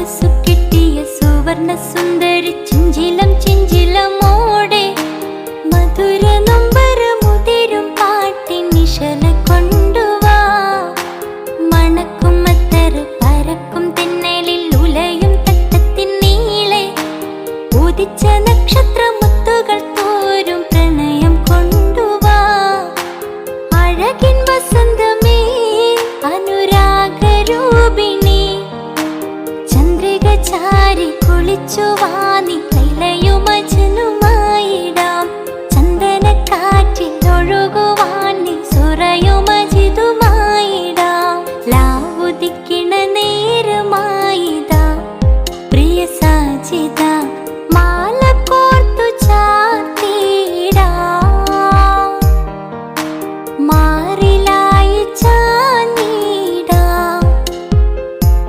കൊലുസു കിട്ടിയ സുവർണ സുന്ദരി ചിഞ്ചിലം ചിഞ്ചിലമോടെ മധുര നൊമ്പര മുതിരും പാട്ടി നിശല കൊണ്ടുവാ മണക്കും അത്തർ പരക്കും തിന്നലിൽ ഉലയും തട്ടത്തിൻ നീളെ. ഉദിച്ച നക്ഷത്ര ചാരി കുളിച്ചു വാനി കൈലയുമജനുമായിടാം സുറയുമജിതുമായിടാം ലാവുതിക്ക്